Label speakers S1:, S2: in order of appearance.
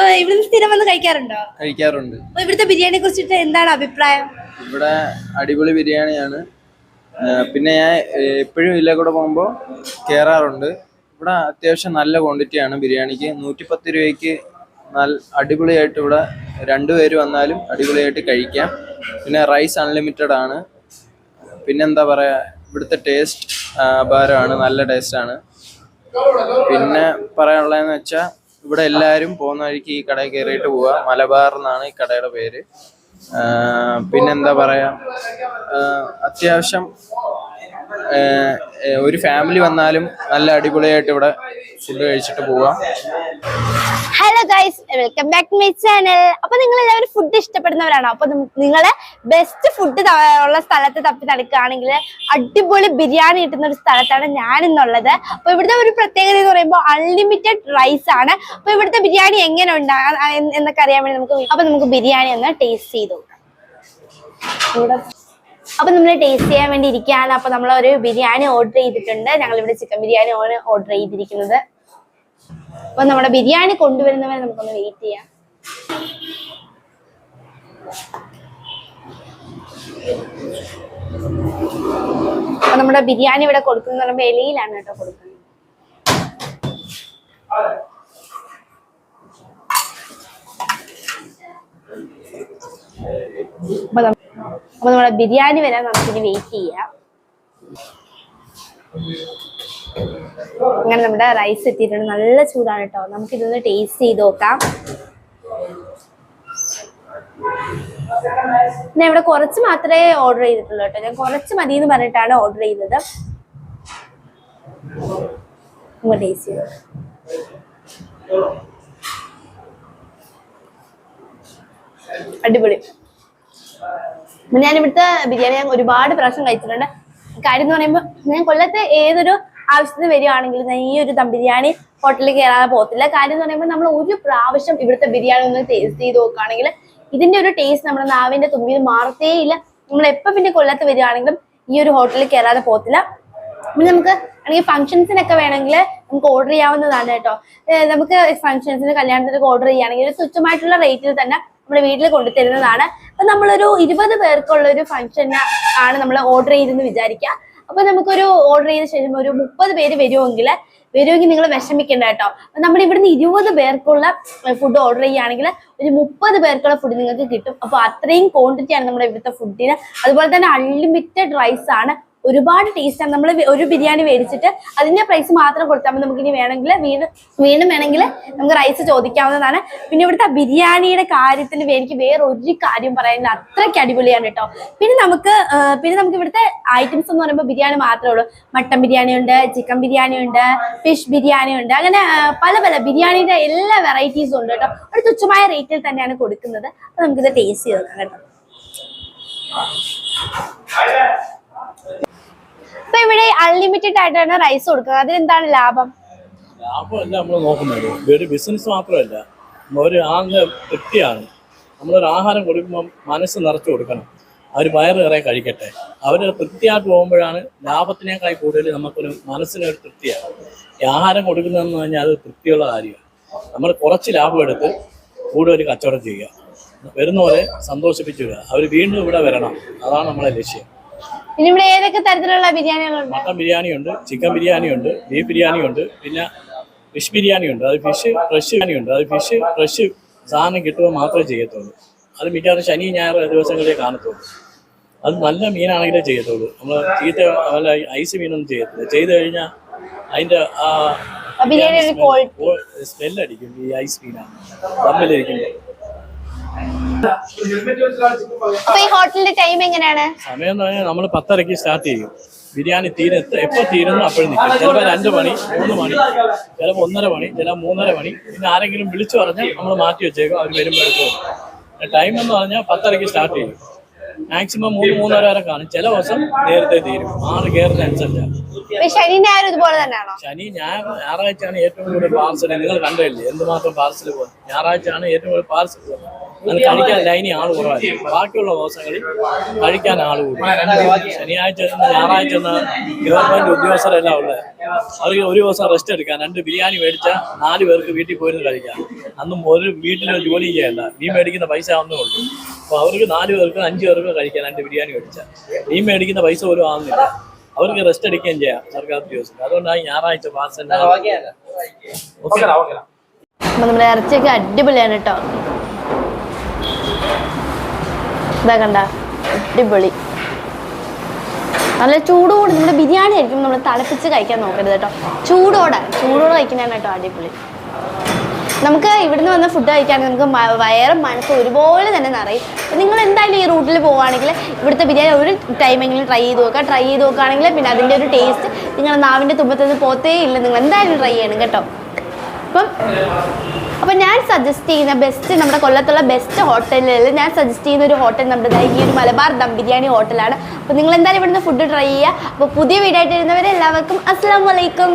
S1: അപ്പൊ ഇവിടുന്ന് സ്ഥിരം വന്ന് കഴിക്കാറുണ്ടോ?
S2: കഴിക്കാറുണ്ട്.
S1: അപ്പൊ ഇവിടുത്തെ ബിരിയാണിയെ കുറിച്ചിട്ട് എന്താണ് അഭിപ്രായം?
S2: ഇവിടെ അടിപൊളി ബിരിയാണിയാണ്. പിന്നെ ഞാൻ എപ്പോഴും ഇല്ല കൂടെ പോകുമ്പോൾ കയറാറുണ്ട് ഇവിടെ അത്യാവശ്യം നല്ല ക്വാണ്ടിറ്റിയാണ് ബിരിയാണിക്ക്. നൂറ്റിപ്പത്ത് രൂപയ്ക്ക് നല്ല അടിപൊളിയായിട്ട് ഇവിടെ രണ്ടുപേര് വന്നാലും അടിപൊളിയായിട്ട് കഴിക്കാം. പിന്നെ റൈസ് അൺലിമിറ്റഡ് ആണ്. പിന്നെന്താ പറയുക ഇവിടുത്തെ ടേസ്റ്റ് അപാരമാണ്. നല്ല ടേസ്റ്റാണ് പിന്നെ പറയാനുള്ളതെന്ന് വെച്ചാൽ ഇവിടെ എല്ലാവരും പോകുന്ന വഴിക്ക് ഈ കടയിൽ കയറിയിട്ട് പോവുക മലബാർ എന്നാണ് ഈ കടയുടെ പേര്. പിന്നെന്താ പറയാ? അത്യാവശ്യം ഒരു ഫാമിലി വന്നാലും നല്ല അടിപൊളിയായിട്ട് ഇവിടെ ഫുഡ് കഴിച്ചിട്ട് പോവാം.
S1: Hello guys welcome back to my channel അപ്പൊ നിങ്ങൾ എല്ലാവരും ഫുഡ് ഇഷ്ടപ്പെടുന്നവരാണോ? അപ്പൊ നിങ്ങൾ ബെസ്റ്റ് ഫുഡ് ഉള്ള സ്ഥലത്ത് തപ്പി നടക്കുകയാണെങ്കിൽ അടിപൊളി ബിരിയാണി കിട്ടുന്ന ഒരു സ്ഥലത്താണ് ഞാൻ എന്നുള്ളത് അപ്പൊ ഇവിടുത്തെ ഒരു പ്രത്യേകത എന്ന് പറയുമ്പോൾ അൺലിമിറ്റഡ് റൈസ് ആണ്. അപ്പൊ ഇവിടുത്തെ ബിരിയാണി എങ്ങനെ ഉണ്ടാ എന്നൊക്കെ അറിയാൻ വേണ്ടി നമുക്ക് അപ്പൊ നമുക്ക് ബിരിയാണി ഒന്ന് ടേസ്റ്റ് ചെയ്തു അപ്പൊ നമ്മൾ ടേസ്റ്റ് ചെയ്യാൻ വേണ്ടി ഇരിക്കുകയാണ്. അപ്പൊ നമ്മൾ ഒരു ബിരിയാണി ഓർഡർ ചെയ്തിട്ടുണ്ട്. ഞങ്ങൾ ഇവിടെ ചിക്കൻ ബിരിയാണി ഓർഡർ ചെയ്തിരിക്കുന്നത്. അപ്പൊ നമ്മുടെ ബിരിയാണി കൊണ്ടുവരുന്നവരെ നമുക്കൊന്ന് വെയിറ്റ് ചെയ്യാം. അപ്പൊ നമ്മുടെ ബിരിയാണി ഇവിടെ കൊടുക്കുന്ന പറയുമ്പോ ഇലയിലാണ് കേട്ടോ കൊടുക്കുന്നത്. അപ്പൊ നമ്മുടെ ബിരിയാണി വരാൻ നമുക്കിനി വെയിറ്റ് ചെയ്യാം. അങ്ങനെ നമ്മുടെ റൈസ് എത്തിയിട്ടുണ്ട്. നല്ല ചൂടാണ് കേട്ടോ നമുക്ക് ഇതൊന്ന് ടേസ്റ്റ് ചെയ്ത് നോക്കാം. ഞാൻ ഇവിടെ കുറച്ച് മാത്രമേ ഓർഡർ ചെയ്തിട്ടുള്ളൂ കേട്ടോ ഞാൻ കുറച്ച് മതി എന്ന് പറഞ്ഞിട്ടാണ് ഓർഡർ ചെയ്തത്. അടിപൊളി. ഞാൻ ഇവിടുത്തെ ബിരിയാണി ഞാൻ ഒരുപാട് പ്രാവശ്യം കഴിച്ചിട്ടുണ്ട്. കാര്യം എന്ന് പറയുമ്പോൾ ഞാൻ കൊല്ലത്തെ ഏതൊരു ആവശ്യത്തിന് വരികയാണെങ്കിൽ ഞാൻ ഈ ഒരു ദം ബിരിയാണി ഹോട്ടലിൽ കയറാതെ പോകത്തില്ല. കാര്യം എന്ന് പറയുമ്പോൾ നമ്മൾ ഒരു പ്രാവശ്യം ഇവിടുത്തെ ബിരിയാണി ഒന്ന് ടേസ്റ്റ് ചെയ്ത് നോക്കുകയാണെങ്കിൽ ഇതിന്റെ ഒരു ടേസ്റ്റ് നമ്മുടെ നാവിന്റെ തുമ്പിൽ മാറത്തേ ഇല്ല. നമ്മൾ എപ്പോൾ പിന്നെ കൊല്ലത്ത് വരികയാണെങ്കിലും ഈ ഒരു ഹോട്ടലിൽ കയറാതെ പോകത്തില്ല. പിന്നെ നമുക്ക് അല്ലെങ്കിൽ ഫംഗ്ഷൻസിനൊക്കെ വേണമെങ്കിൽ നമുക്ക് ഓർഡർ ചെയ്യാവുന്നതാണ് കേട്ടോ. നമുക്ക് ഫംഗ്ഷൻസിന് കല്യാണത്തിനൊക്കെ ഓർഡർ ചെയ്യുകയാണെങ്കിൽ ഒരു തുച്ഛമായിട്ടുള്ള റേറ്റിൽ തന്നെ നമ്മുടെ വീട്ടിൽ കൊണ്ടുതരുന്നതാണ്. അപ്പൊ നമ്മളൊരു ഇരുപത് പേർക്കുള്ള ഒരു ഫംഗ്ഷൻ ആണ് നമ്മൾ ഓർഡർ ചെയ്തെന്ന് വിചാരിക്കുക. അപ്പൊ നമുക്കൊരു ഓർഡർ ചെയ്ത ശേഷം ഒരു മുപ്പത് പേര് വരുമെങ്കിൽ വരുമെങ്കിൽ നിങ്ങൾ വിഷമിക്കേണ്ട കേട്ടോ. നമ്മൾ ഇവിടുന്ന് ഇരുപത് പേർക്കുള്ള ഫുഡ് ഓർഡർ ചെയ്യുകയാണെങ്കിൽ ഒരു മുപ്പത് പേർക്കുള്ള ഫുഡ് നിങ്ങൾക്ക് കിട്ടും. അപ്പൊ അത്രയും ക്വാണ്ടിറ്റി ആണ് നമ്മുടെ ഇവിടുത്തെ ഫുഡിന് അതുപോലെ തന്നെ അൺലിമിറ്റഡ് റൈസ് ആണ് ഒരുപാട് ടേസ്റ്റ് ആണ്. നമ്മൾ ഒരു ബിരിയാണി മേടിച്ചിട്ട് അതിന്റെ പ്രൈസ് മാത്രം കൊടുത്താൽ മതി നമുക്ക് ഇനി വേണമെങ്കിൽ വീണ്ടും വീണ്ടും വേണമെങ്കിൽ നമുക്ക് റൈസ് ചോദിക്കാവുന്നതാണ്. പിന്നെ ഇവിടുത്തെ ബിരിയാണിയുടെ കാര്യത്തിൽ എനിക്ക് വേറെ ഒരു കാര്യം പറയാനില്ല അത്രയ്ക്ക് അടിപൊളിയാണ് കേട്ടോ. പിന്നെ നമുക്ക് പിന്നെ നമുക്ക് ഇവിടുത്തെ ഐറ്റംസ് എന്ന് പറയുമ്പോൾ ബിരിയാണി മാത്രമേ ഉള്ളൂ. മട്ടൻ ബിരിയാണി ഉണ്ട് ചിക്കൻ ബിരിയാണി ഉണ്ട് ഫിഷ് ബിരിയാണി ഉണ്ട്. അങ്ങനെ പല പല ബിരിയാണിയുടെ എല്ലാ വെറൈറ്റീസും ഉണ്ട് കേട്ടോ. ഒരു തുച്ഛമായ റേറ്റിൽ തന്നെയാണ് കൊടുക്കുന്നത്. അപ്പൊ നമുക്കിത് ടേസ്റ്റ് ചെയ്ത് നോക്കാം കേട്ടോ ഇപ്പൊ ഇവിടെ അൺലിമിറ്റഡ് ആയിട്ടാണ് റൈസ് കൊടുക്കുന്നത്. അതിനെന്താണ് ലാഭം?
S3: ലാഭമല്ല നമ്മൾ നോക്കുന്നത്. ഇതൊരു ബിസിനസ് മാത്രമല്ല. ഒരു ആകെ വ്യക്തിയാണ്. നമ്മളൊരു ആഹാരം കൊടുക്കുമ്പം മനസ്സ് നിറച്ചു കൊടുക്കണം. അവർ വയറ് നിറയെ കഴിക്കട്ടെ. അവർ തൃപ്തിയായിട്ട് പോകുമ്പോഴാണ് ലാഭത്തിനേക്കാൾ കൂടുതൽ നമുക്കൊരു മനസ്സിനൊരു തൃപ്തിയാണ്. ഈ ആഹാരം കൊടുക്കുന്നതെന്ന് പറഞ്ഞാൽ അത് തൃപ്തിയുള്ള കാര്യമാണ്. നമ്മൾ കുറച്ച് ലാഭം എടുത്ത് കൂടുതൽ കച്ചവടം ചെയ്യുക. വരുന്നവരെ സന്തോഷിപ്പിച്ചു വിടുക അവർ വീണ്ടും ഇവിടെ വരണം. അതാണ് നമ്മളെ ലക്ഷ്യം.
S1: പിന്നെ ഇവിടെ ഏതൊക്കെ തരത്തിലുള്ള ബിരിയാണികളുണ്ട്?
S3: മട്ടൻ ബിരിയാണി ഉണ്ട് ചിക്കൻ ബിരിയാണി ഉണ്ട് ബീഫ് ബിരിയാണി ഉണ്ട് പിന്നെ ഫിഷ് ബിരിയാണി ഉണ്ട് അത് ഫിഷ് ഫ്രഷ് ബിരിയാണി ഉണ്ട് അത് ഫിഷ് ഫ്രഷ് സാധനം കിട്ടുമ്പോൾ മാത്രമേ ചെയ്യത്തുള്ളൂ. അത് മിക്കവാറും ശനി ഞായർ ദിവസങ്ങളിലേ കാണത്തുള്ളൂ. അത് നല്ല മീനാണെങ്കിലേ ചെയ്യത്തുള്ളൂ. നമ്മൾ ചീത്ത നല്ല ഐസ് മീനൊന്നും ചെയ്യത്തില്ല. ചെയ്ത് കഴിഞ്ഞാൽ അതിന്റെ ആ സ്മെല്ലടിക്കും ഈ ഐസ് മീനാണ്. തമ്മിലിരിക്കുമ്പോൾ
S1: അപ്പൊ ഈ ഹോട്ടലിന്റെ ടൈം എങ്ങനെയാണ്?
S3: സമയം എന്ന് പറഞ്ഞാൽ നമ്മൾ പത്തരക്ക് സ്റ്റാർട്ട് ചെയ്യും. ബിരിയാണി തീരെ എപ്പോൾ തീരുന്നു അപ്പോഴും നിൽക്കും. ചിലപ്പോൾ രണ്ട് മണി മൂന്ന് മണി ചിലപ്പോൾ ഒന്നര മണി ചില മൂന്നര മണി. പിന്നെ ആരെങ്കിലും വിളിച്ചു പറഞ്ഞാൽ നമ്മൾ മാറ്റി വെച്ചേക്കും അവർ വരുമ്പോൾ എടുക്കും ടൈം എന്ന് പറഞ്ഞാൽ പത്തരയ്ക്ക് സ്റ്റാർട്ട് ചെയ്യും. മാക്സിമം മൂന്ന് മൂന്നര വരെ കാണും. ചില ദിവസം നേരത്തെ തീരും. ആറ് കയറുന്ന അനുസരിച്ചാണ്.
S1: ശനി ഞായർ ഇതുപോലെ തന്നെയാണോ?
S3: ശനി ഞായർ ഞായറാഴ്ചയാണ് ഏറ്റവും കൂടുതൽ പാർസൽ നിങ്ങൾ കണ്ടില്ലേ? എന്തുമാത്രം പാർസൽ പോകുന്നത്? ഞായറാഴ്ചയാണ് ഏറ്റവും കൂടുതൽ പാർസൽ പോകുന്നത്. അത് കഴിക്കാൻ ലൈനി ആൾ കുറവാണ് ബാക്കിയുള്ള ദിവസങ്ങളിൽ കഴിക്കാൻ ആൾ കൂടും. ശനിയാഴ്ച ചെന്ന് ഞായറാഴ്ച ചെന്ന് ഗവൺമെന്റ് ഉദ്യോഗസ്ഥരെല്ലാം ഉള്ളത് അവർക്ക് ഒരു ദിവസം റെസ്റ്റ് എടുക്കാൻ രണ്ട് ബിരിയാണി മേടിച്ച നാല് പേർക്ക് വീട്ടിൽ പോയിരുന്നു കഴിക്കാം. അന്നും ഒരു വീട്ടിൽ ജോലി ചെയ്യാനല്ല നീ മേടിക്കുന്ന പൈസ ഒന്നും ഉള്ളൂ. അപ്പോൾ അവർക്ക് നാല് പേർക്ക് അഞ്ച് പേർക്ക് കഴിക്കാം രണ്ട് ബിരിയാണി മേടിച്ച. നീ മേടിക്കുന്ന പൈസ പോലും ആവുന്നില്ല. അവർക്ക് റെസ്റ്റ് എടുക്കുകയും ചെയ്യാം സർക്കാർ ഉദ്യോഗസ്ഥർ അതുകൊണ്ടാണ് ഞായറാഴ്ച പാസ്
S1: നമ്മുടെ ഇറച്ചിയൊക്കെ അടിപൊളിയാണ് കേട്ടോ. ഇതാ കണ്ട അടിപൊളി. നല്ല ചൂടോടെ നമ്മുടെ ബിരിയാണി ആയിരിക്കും നമ്മൾ തിളപ്പിച്ച് കഴിക്കാൻ നോക്കരുത് കേട്ടോ. ചൂടോടെ ചൂടോടെ കഴിക്കുന്നതാണ് കേട്ടോ അടിപൊളി. നമുക്ക് ഇവിടുന്ന് വന്ന ഫുഡ് കഴിക്കുകയാണെങ്കിൽ നമുക്ക് വയറും മനസ്സും ഒരുപോലെ തന്നെ നിറയും. നിങ്ങൾ എന്തായാലും ഈ റൂട്ടിൽ പോവുകയാണെങ്കിൽ ഇവിടുത്തെ ബിരിയാണി ഒരു ടൈമെങ്കിലും ട്രൈ ചെയ്ത് നോക്കുക. ട്രൈ ചെയ്ത് നോക്കുകയാണെങ്കിൽ പിന്നെ അതിന്റെ ഒരു ടേസ്റ്റ് നിങ്ങളുടെ നാവിന്റെ തുമ്പത്ത് നിന്ന് പോത്തേ ഇല്ല. നിങ്ങൾ എന്തായാലും ട്രൈ ചെയ്യണം കേട്ടോ. അപ്പം അപ്പം ഞാൻ സജസ്റ്റ് ചെയ്യുന്ന ബെസ്റ്റ് നമ്മുടെ കൊല്ലത്തുള്ള ബെസ്റ്റ് ഹോട്ടലിൽ ഞാൻ സജസ്റ്റ് ചെയ്യുന്ന ഒരു ഹോട്ടൽ നമ്മുടെ ഈ ഒരു മലബാർ ദം ബിരിയാണി ഹോട്ടലാണ്. അപ്പോൾ നിങ്ങൾ എന്തായാലും ഇവിടുന്ന് ഫുഡ് ട്രൈ ചെയ്യുക. അപ്പോൾ പുതിയ വീഡിയോ ആയിട്ട് വരുന്നവരെ എല്ലാവർക്കും അസ്സാം വലൈക്കും